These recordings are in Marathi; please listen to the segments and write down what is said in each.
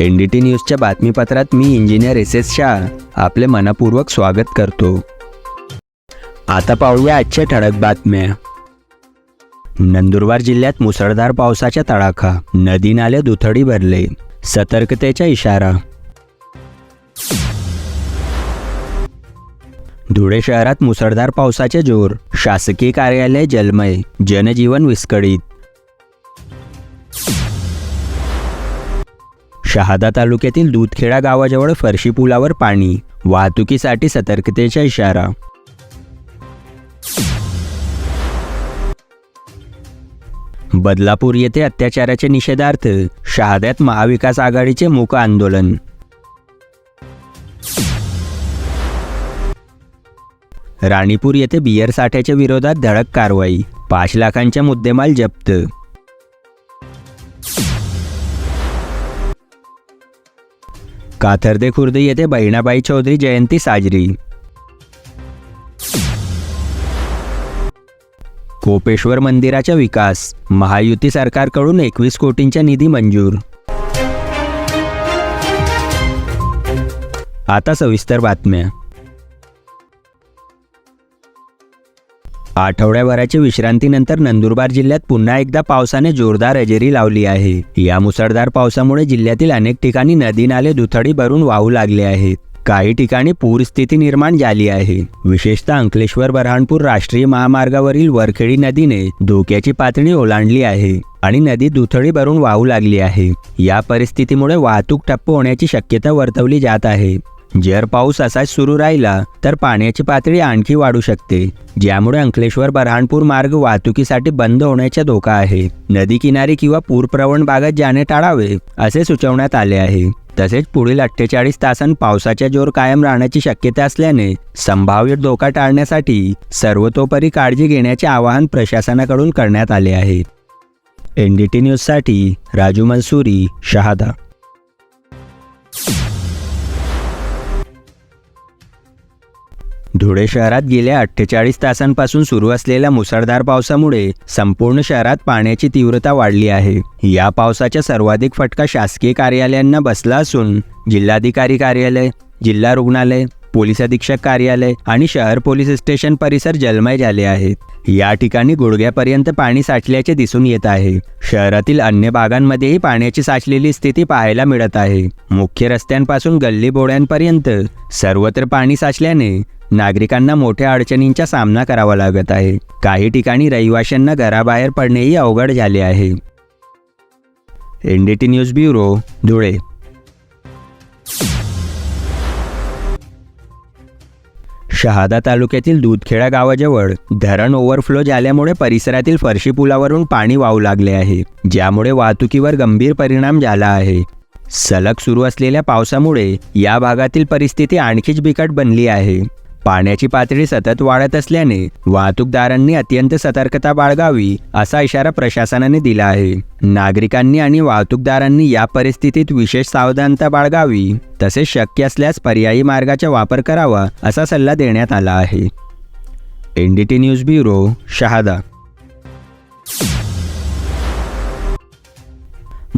एन डी टी न्यूजच्या बातमीपत्रात मी इंजिनियर एस एस शाह आपले मनपूर्वक स्वागत करतो. आता पाहूया आजच्या ठळक बातम्या. नंदुरबार जिल्ह्यात मुसळधार पावसाच्या तडाखा नदी नाले दुथडी भरले सतर्कतेचा इशारा. धुळे शहरात मुसळधार पावसाचे जोर शासकीय कार्यालय जलमय जनजीवन विस्कळीत. शहादा तालुक्यातील दूधखेडा गावाजवळ फरशी पुलावर पाणी. वाहतुकीसाठी सतर्कतेचा इशारा. बदलापूर येथे अत्याचाराच्या निषेधार्थ शहाद्यात महाविकास आघाडीचे मूक आंदोलन. राणीपूर येथे बियर साठ्याच्या विरोधात धडक कारवाई पाच लाखांच्या मुद्देमाल जप्त. काथर्दे खुर्द येथे बहिणाबाई चौधरी जयंती साजरी. कोपेश्वर मंदिराचा विकास महायुती सरकारकडून एकवीस कोटींचा निधी मंजूर. आता सविस्तर बातम्या. आठवड्याभराच्या विश्रांतीनंतर नंदुरबार जिल्ह्यात पुन्हा एकदा पावसाने जोरदार हजेरी लावली आहे. या मुसळधार पावसामुळे जिल्ह्यातील अनेक ठिकाणी नदी नाले दुथडी भरून वाहू लागले आहेत. काही ठिकाणी पूरस्थिती निर्माण झाली आहे. विशेषतः अंकलेश्वर बऱ्हाणपूर राष्ट्रीय महामार्गावरील वरखेडी नदीने धोक्याची पातळी ओलांडली आहे आणि नदी दुथडी भरून वाहू लागली आहे. या परिस्थितीमुळे वाहतूक ठप्प होण्याची शक्यता वर्तवली जात आहे. जर पाऊस असाच सुरू राहिला तर पाण्याची पातळी आणखी वाढू शकते ज्यामुळे अंकलेश्वर बऱ्हाणपूर मार्ग वाहतुकीसाठी बंद होण्याचा धोका आहे. नदी किनारी किंवा पूरप्रवण भागात जाणे टाळावे असे सुचवण्यात आले आहे. तसेच पुढील अठ्ठेचाळीस तासांत पावसाचा जोर कायम राहण्याची शक्यता असल्याने संभाव्य धोका टाळण्यासाठी सर्वतोपरी काळजी घेण्याचे आवाहन प्रशासनाकडून करण्यात आले आहे. एन डी टी न्यूजसाठी राजू मनसुरी शहादा. धुळे शहरात गेल्या अठ्ठेचाळीस तासांपासून सुरू असलेल्या मुसळधार पावसामुळे संपूर्ण शहरात पाण्याची तीव्रता वाढली आहे. या पावसाचा सर्वाधिक फटका शासकीय कार्यालयांना बसला असून जिल्हाधिकारी कार्यालय जिल्हा रुग्णालय पोलीस अधीक्षक कार्यालय आणि शहर पोलीस स्टेशन परिसर जलमय झाले आहेत. या ठिकाणी गुडघ्यापर्यंत पाणी साचल्याचे दिसून येत आहे. शहरातील अन्य भागांमध्येही पाण्याची साचलेली स्थिती पाहायला मिळत आहे. मुख्य रस्त्यांपासून गल्ली बोळ्यांपर्यंत सर्वत्र पाणी साचल्याने नागरिकांना मोठ्या अडचणींचा सामना करावा लागत आहे. काही ठिकाणी रहिवाशांना घराबाहेर पडणेही अवघड झाले आहे. NDT news bureau Dhule. Shahada तालुक्यातील दूधखेडा गावाजवळ धरण ओव्हरफ्लो झाल्यामुळे परिसरातील फरशी पुलावरून पाणी वाहू लागले आहे ज्यामुळे वाहतुकीवर गंभीर परिणाम झाला आहे. सलग सुरू असलेल्या पावसामुळे या भागातील परिस्थिती आणखीच बिकट बनली आहे. पाण्याची पातळी सतत वाढत असल्याने वाहतूकदारांनी अत्यंत सतर्कता बाळगावी असा इशारा प्रशासनाने दिला आहे. नागरिकांनी आणि वाहतूकदारांनी या परिस्थितीत विशेष सावधानता बाळगावी तसेच शक्य असल्यास पर्यायी मार्गाचा वापर करावा असा सल्ला देण्यात आला आहे. N D T news bureau Shahada.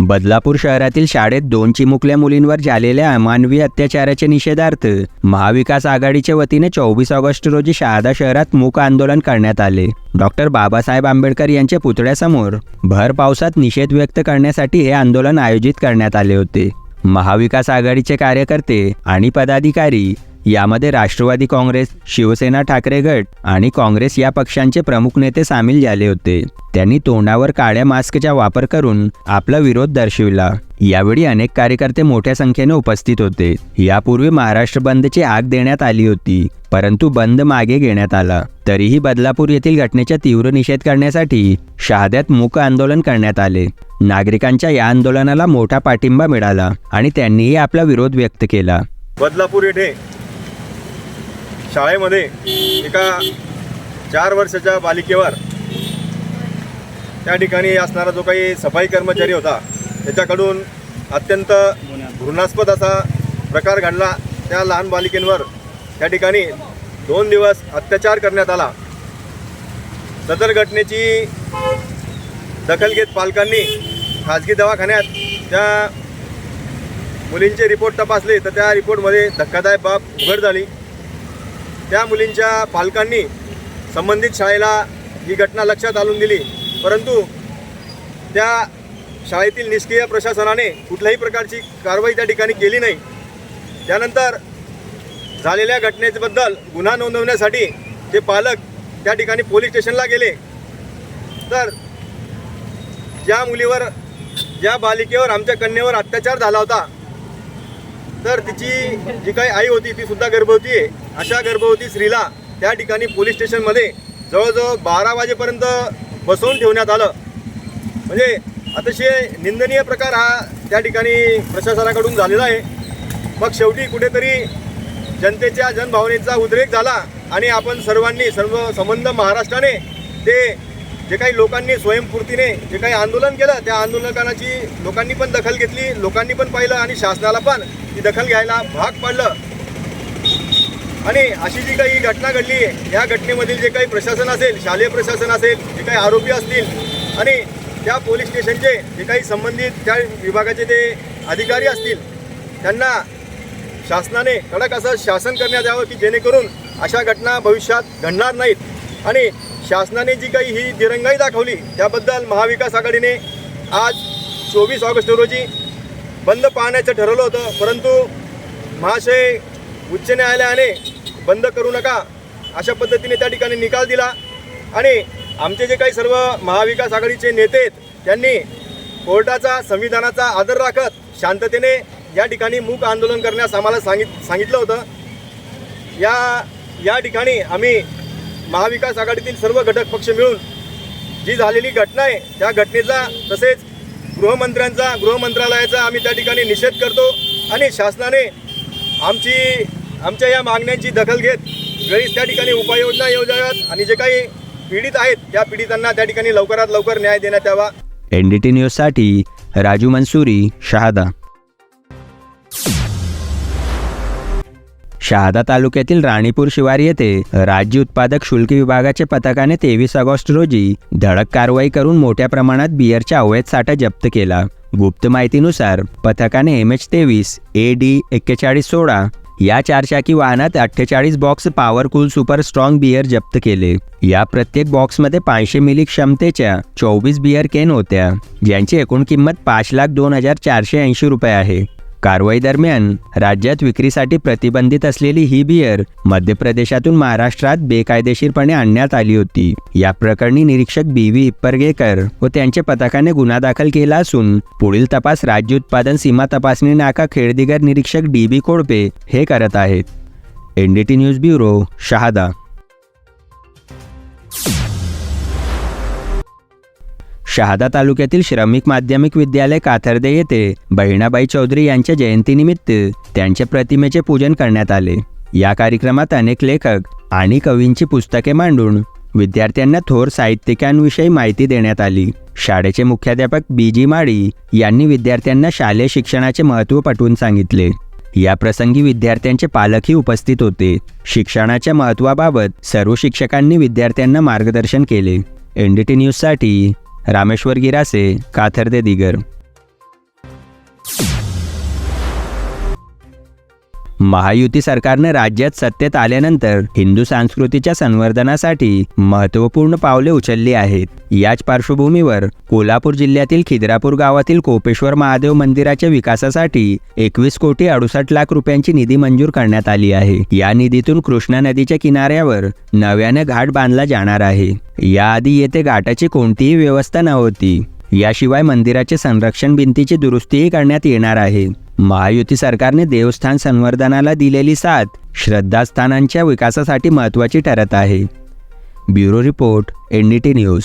Badlapur शहरातील शाळेत दोन चिमुकल्या मुलींवर झालेल्या अमानवी अत्याचाराच्या निषेधार्थ महाविकास आघाडीच्या वतीने चोवीस ऑगस्ट रोजी शहादा शहरात मूक आंदोलन करण्यात आले. डॉक्टर बाबासाहेब आंबेडकर यांच्या पुतळ्यासमोर भर पावसात निषेध व्यक्त करण्यासाठी हे आंदोलन आयोजित करण्यात आले होते. महाविकास आघाडीचे कार्यकर्ते आणि पदाधिकारी यामध्ये राष्ट्रवादी काँग्रेस शिवसेना ठाकरे गट आणि काँग्रेस या पक्षांचे प्रमुख नेते सामील झाले होते. त्यांनी तोंडावर काळ्या मास्कचा वापर करून आपला विरोध दर्शविला. यावेळी अनेक कार्यकर्ते मोठ्या संख्येने उपस्थित होते. यापूर्वी महाराष्ट्र बंदची आग देण्यात आली होती परंतु बंद मागे घेण्यात आला. तरीही बदलापूर येथील घटनेचा तीव्र निषेध करण्यासाठी शहाद्यात मूक आंदोलन करण्यात आले. नागरिकांच्या या आंदोलनाला मोठा पाठिंबा मिळाला आणि त्यांनीही आपला विरोध व्यक्त केला. बदलापूर येथे शाळेमध्ये एका चार वर्षाच्या बालिकेवर त्या ठिकाणी असणारा जो काही सफाई कर्मचारी होता त्याच्याकडून अत्यंत घृणास्पद असा प्रकार घडला. त्या लहान बालिकेंवर त्या ठिकाणी दोन दिवस अत्याचार करण्यात आला. सदर घटनेची दखल घेत पालकांनी खाजगी दवाखान्यात त्या मुलींचे रिपोर्ट तपासले तर त्या रिपोर्टमध्ये धक्कादायक बाब उघड झाली. त्या मुलींच्या पालकांनी संबंधित शाळेला ही घटना लक्षात आणून दिली. परंतु त्या शाळेतील निष्क्रिय प्रशासनाने कुठल्याही प्रकारची कारवाई त्या ठिकाणी केली नाही. त्यानंतर झालेल्या घटनेबद्दल गुन्हा नोंदवण्यासाठी ते पालक त्या ठिकाणी पोलीस स्टेशनला गेले. तर ज्या मुलीवर ज्या बालिकेवर आमच्या कन्येवर अत्याचार झाला होता तर तिची जी काही आई होती ती सुद्धा गर्भवती आहे. अशा गर्भवती स्त्रीला त्या ठिकाणी पोलीस स्टेशनमध्ये जवळजवळ बारा वाजेपर्यंत बसवून ठेवण्यात आलं. म्हणजे अतिशय निंदनीय प्रकार हा त्या ठिकाणी प्रशासनाकडून झालेला आहे. मग शेवटी कुठेतरी जनतेच्या जनभावनेचा उद्रेक झाला आणि आपण सर्वांनी सर्व संबंध महाराष्ट्राने ते जे काही लोकांनी स्वयंपूर्तीने जे काही आंदोलन केलं त्या आंदोलकांची लोकांनी पण दखल घेतली लोकांनी पण पाहिलं आणि शासनाला पण ती दखल घ्यायला भाग पाडलं. आणि अशी जी काही घटना घडली आहे या घटनेमधील जे काही प्रशासन असेल शालेय प्रशासन असेल जे काही आरोपी असतील आणि त्या पोलीस स्टेशनचे जे काही संबंधित त्या विभागाचे ते अधिकारी असतील त्यांना शासनाने कडक असं शासन करण्यात यावं की जेणेकरून अशा घटना भविष्यात घडणार नाहीत. आणि शासनाने जी काही ही दिरंगाई दाखवली त्याबद्दल महाविकास आघाडीने आज चोवीस ऑगस्ट रोजी बंद पाहण्याचं ठरवलं होतं परंतु महाशय उच्च न्यायालयाने बंद करू नका. अशा पद्धतीने त्या ठिकाणी निकाल दिला. आणि आमचे जे काही सर्व महाविकास आघाडीचे नेते आहेत त्यांनी कोर्टाचा संविधानाचा आदर राखत शांततेने या ठिकाणी मूक आंदोलन करण्यास आम्हाला सांगित सांगितलं होतं. या या ठिकाणी आम्ही महाविकास आघाडीतील सर्व घटक पक्ष मिळून जी झालेली घटना आहे त्या घटनेचा तसेच गृहमंत्र्यांचा गृहमंत्रालयाचा आम्ही त्या ठिकाणी निषेध करतो. आणि शासनाने आमची आमच्या या मागण्यांची दखल घेत वेळीच त्या ठिकाणी उपाययोजना योजाव्यात आणि जे काही पीडित आहेत त्या पीडितांना त्या ठिकाणी लवकरात लवकर न्याय देण्यात यावा. एनडीटी डी टी न्यूजसाठी राजू मंसुरी शहादा. शहादा तालुक्यातील राणीपूर शिवार येथे राज्य उत्पादक शुल्क विभागाच्या पथकाने तेवीस ऑगस्ट रोजी धडक कारवाई करून मोठ्या प्रमाणात बियरचा अवैध साठा जप्त केला. गुप्त माहितीनुसार पथकाने एम एच तेवीस ए डी एक्केचाळीस सोळा या चारचाकी वाहनात अठ्ठेचाळीस box power cool super strong beer जप्त केले. या प्रत्येक बॉक्समध्ये पाचशे मिली क्षमतेच्या चोवीस बियर केन होत्या ज्यांची एकूण किंमत पाच लाख दोन हजार चारशे ऐंशी रुपये आहे. कारवाई दरम्यान राज्यात विक्रीसाठी प्रतिबंधित असलेली ही बियर मध्य प्रदेशातून महाराष्ट्रात बेकायदेशीरपणे आणण्यात आली होती. या प्रकरणी निरीक्षक बी व्ही हिप्परगेकर व त्यांच्या पथकाने गुन्हा दाखल केला असून पुढील तपास राज्य उत्पादन सीमा तपासणी नाका खेडदिगर निरीक्षक डी बी कोडपे हे करत आहेत. NDT news bureau Shahada Shahada तालुक्यातील श्रमिक माध्यमिक विद्यालय काथर्दे येथे बहिणाबाई चौधरी यांच्या जयंतीनिमित्त त्यांच्या प्रतिमेचे पूजन करण्यात आले. या कार्यक्रमात अनेक लेखक आणि कवींची पुस्तके मांडून विद्यार्थ्यांना थोर साहित्यिकांविषयी माहिती देण्यात आली. शाळेचे मुख्याध्यापक बी जी माळी यांनी विद्यार्थ्यांना शालेय शिक्षणाचे महत्त्व पटवून सांगितले. या प्रसंगी विद्यार्थ्यांचे पालकही उपस्थित होते. शिक्षणाच्या महत्त्वाबाबत सर्व शिक्षकांनी विद्यार्थ्यांना मार्गदर्शन केले. एनडीटी न्यूजसाठी रामेश्वर गिरासे काथर्दे दिगर. महायुती सरकारनं राज्यात सत्तेत आल्यानंतर हिंदू संस्कृतीच्या संवर्धनासाठी महत्त्वपूर्ण पावले उचलली आहेत. याच पार्श्वभूमीवर कोल्हापूर जिल्ह्यातील खिद्रापूर गावातील कोपेश्वर महादेव मंदिराच्या विकासासाठी एकवीस कोटी अडुसष्ट लाख रुपयांची निधी मंजूर करण्यात आली आहे. या निधीतून कृष्णा नदीच्या किनाऱ्यावर नव्याने घाट बांधला जाणार आहे. याआधी येथे घाटाची कोणतीही व्यवस्था नव्हती. याशिवाय मंदिराचे संरक्षण भिंतीची दुरुस्तीही करण्यात येणार आहे. महायुती सरकारने देवस्थान संवर्धनाला दिलेली साथ श्रद्धास्थानांच्या विकासासाठी महत्त्वाची ठरत आहे. Bureau report N D T news.